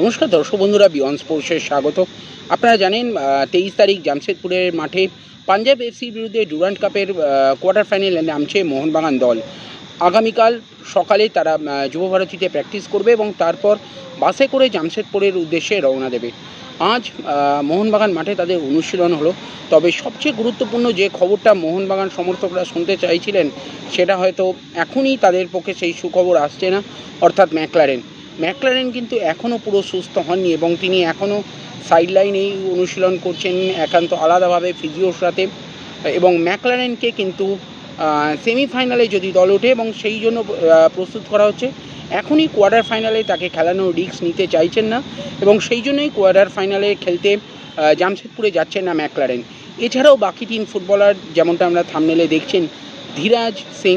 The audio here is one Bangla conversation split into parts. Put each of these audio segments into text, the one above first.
নমস্কার দর্শক বন্ধুরা বিয়ন্ড স্পোর্টসের স্বাগত। আপনারা জানেন তেইশ তারিখ জামশেদপুরের মাঠে পাঞ্জাব এফসির বিরুদ্ধে ডুরান্ট কাপের কোয়ার্টার ফাইনালে নামছে মোহনবাগান দল। আগামীকাল সকালে তারা যুবভারতীতে প্র্যাকটিস করবে এবং তারপর বাসে করে জামশেদপুরের উদ্দেশ্যে রওনা দেবে। আজ মোহনবাগান মাঠে তাদের অনুশীলন হলো। তবে সবচেয়ে গুরুত্বপূর্ণ যে খবরটা মোহনবাগান সমর্থকরা শুনতে চাইছিলেন, সেটা হয়তো এখনই তাদের পক্ষে সেই সুখবর আসছে না, অর্থাৎ ম্যাকলারেন। ম্যাকলারেন কিন্তু এখনও পুরো সুস্থ হননি এবং তিনি এখনও সাইড লাইনেই অনুশীলন করছেন একান্ত আলাদাভাবে ফিজিওর সাথে এবং ম্যাকলারেনকে কিন্তু সেমিফাইনালে যদি দল ওঠে এবং সেই জন্য প্রস্তুত করা হচ্ছে, এখনই কোয়ার্টার ফাইনালে তাকে খেলানোর রিস্ক নিতে চাইছেন না এবং সেই জন্যই কোয়ার্টার ফাইনালে খেলতে জামশেদপুরে যাচ্ছেন না ম্যাকলারেন। এছাড়াও বাকি তিন ফুটবলার যেমনটা আমরা থামনেলে দেখছেন ধীরাজ সিং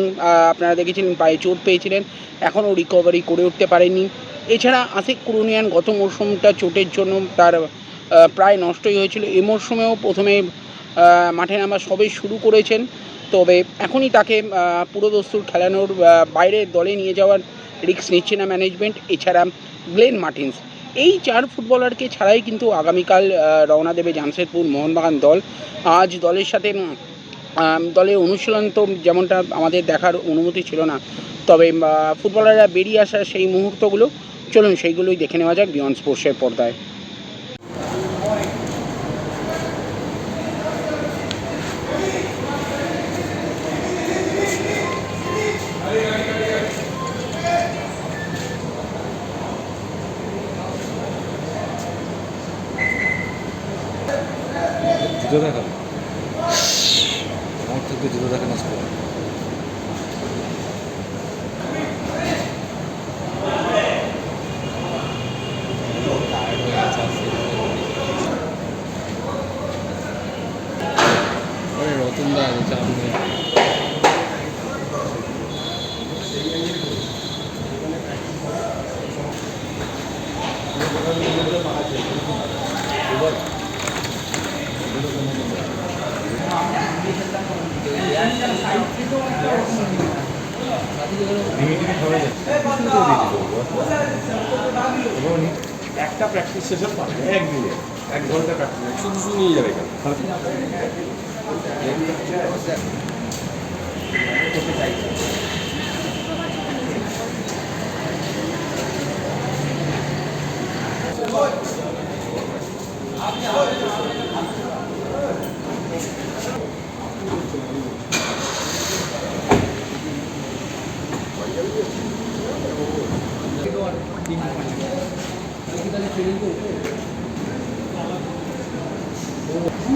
আপনারা দেখেছিলেন পায়ে চোট পেয়েছিলেন এখনও রিকভারি করে উঠতে পারেনি এছাড়া আশিক কুরুনিয়ান গত মরশুমটা চোটের জন্য তার প্রায় নষ্টই হয়েছিল। এ মরশুমেও প্রথমে মাঠে নামা সবে শুরু করেছেন। তবে এখনই তাকে পুরোদস্তুর খেলানোর আহ, বাইরের দলে নিয়ে যাওয়ার রিস্ক নিচ্ছে না ম্যানেজমেন্ট। এছাড়া গ্লেন মার্টিন্স। এই চার ফুটবলারকে ছাড়াই কিন্তু আগামীকাল রওনা দেবে জামশেদপুর মোহনবাগান দল। আজ দলের সাথে দলের অনুশীলন তো যেমনটা আমাদের দেখার অনুমতি ছিল না, তবে ফুটবলাররা বেরিয়ে আসার সেই মুহূর্তগুলো, চলুন সেইগুলোই দেখে নেওয়া যাক বিয়ন্ড স্পোর্টসের পর্দায়। く自動だけのスコア。我也有真的，你家里。একটা প্র্যাকটিস সেশন পাবে এক দিনে এক ঘণ্টা প্র্যাকটিস শুধু শুধু নিয়ে যাবে এখানে। tim kita dikirim tuh. Oh.